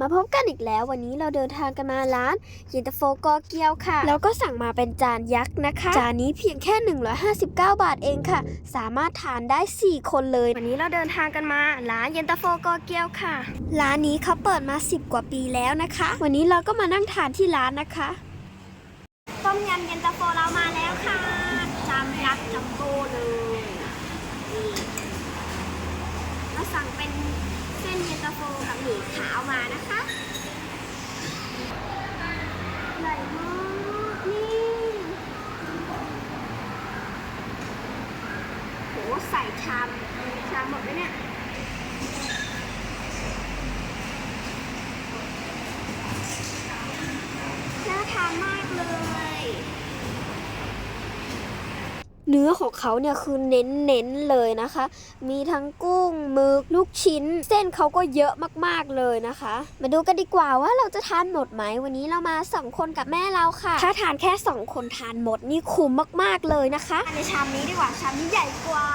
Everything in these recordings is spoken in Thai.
มาพบกันอีกแล้ววันนี้เราเดินทางกันมาร้านเย็นตาโฟกอเกียวค่ะ แล้วก็สั่งมาเป็นจานยักษ์นะคะ จานนี้เพียงแค่ 159 บาทเองค่ะ สามารถทานได้ 4 คนเลย วันนี้เราเดินทางกันมาร้านเย็นตาโฟกอเกียวค่ะ ร้านนี้เขาเปิดมา 10 กว่าปีแล้วนะคะ วันนี้เราก็มานั่งทานที่ร้านนะคะ ต้มยำเย็นตาโฟเรามาแล้วค่ะจามยักษ์จัมโบ้เลยนี่เราสั่งเป็นเส้นเย็น ตาโฟกับหมี่ขาวมานะคะใหญ่มากนี่โหใส่ชามชามหมดไหมเนี่ย น่าทานมากเลย เนื้อของเขาเนี่ยคือเน้นๆเลยนะคะ มีทั้งกุ้งหมึกลูกชิ้น เส้นเขาก็เยอะมากๆเลยนะคะ มาดูกันดีกว่าว่าเราจะทานหมดไหมวันนี้เรามาสองคนกับแม่เราค่ะ ถ้าทานแค่สองคนทานหมดนี่คุ้มมากๆเลยนะคะในชามนี้ดีกว่าชามนี้ใหญ่กว่า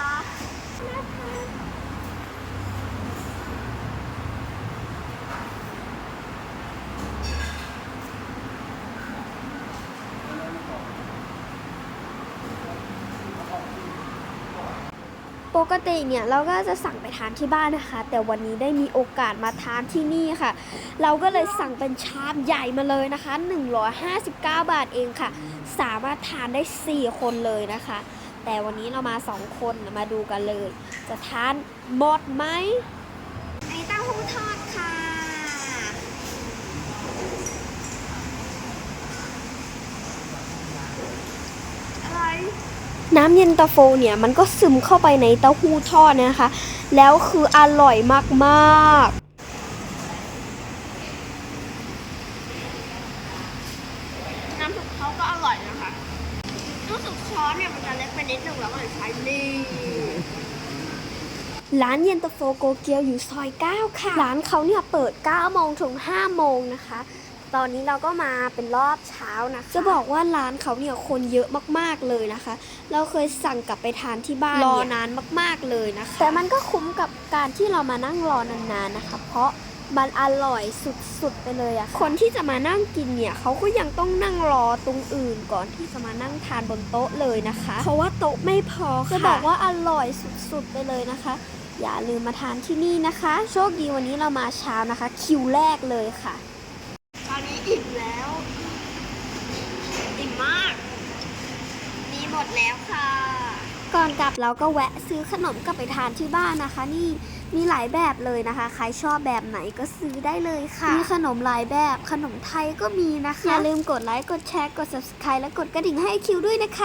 ปกติเนี่ยเราก็จะสั่งไปทานที่บ้านนะคะ แต่วันนี้ได้มีโอกาสมาทานที่นี่ค่ะ เราก็เลยสั่งเป็นชามใหญ่มาเลยนะคะ 159 บาทเองค่ะ สามารถทานได้ 4 คนเลยนะคะ แต่วันนี้เรามา 2 คนมาดูกันเลย จะทานหมดไหมไอเต้าหู้ทอดค่ะอะไร น้ำเย็นตาโฟเนี่ยมันก็ซึมเข้าไปในเต้าหู้ทอดเนยนะคะ แล้วคืออร่อยมากๆน้ำซุปเขาก็อร่อยนะคะรู้สึกช้อนเนี่ยมันจะเล็กไปนิดนึงแล้วก็เลยใช้นี่ร้านเย็นตาโฟโกเกียวอยู่ซอย 9 ค่ะ ร้านเขาเนี่ยเปิด 9 โมงถึง 5 โมงนะคะ ตอนนี้เราก็มาเป็นรอบเช้านะคะจะบอกว่าร้านเขาเนี่ยคนเยอะมากๆเลยนะคะ เราเคยสั่งกลับไปทานที่บ้านรอนานมาก ๆเลยนะคะ แต่มันก็คุ้มกับการที่เรามานั่งรอนานๆนะคะ เพราะมันอร่อยสุดๆไปเลยอะค่ะคนที่จะมานั่งกินเนี่ยเขาก็ยังต้องนั่งรอตรงอื่นก่อนที่จะมานั่งทานบนโต๊ะเลยนะคะ เพราะว่าโต๊ะไม่พอค่ะจะบอกว่าอร่อยสุดๆไปเลยนะคะ อย่าลืมมาทานที่นี่นะคะ โชคดีวันนี้เรามาเช้านะคะ คิวแรกเลยค่ะตอนนี้ อิ่มแล้ว อิ่มมาก มีหมดแล้วค่ะ ก่อนกลับเราก็แวะซื้อขนมกลับไปทานที่บ้านนะคะ นี่มีหลายแบบเลยนะคะ ใครชอบแบบไหนก็ซื้อได้เลยค่ะ มีขนมหลายแบบขนมไทยก็มีนะคะ อย่าลืมกดไลค์ กดแชร์ กด subscribe และกดกระดิ่งให้คิวด้วยนะคะ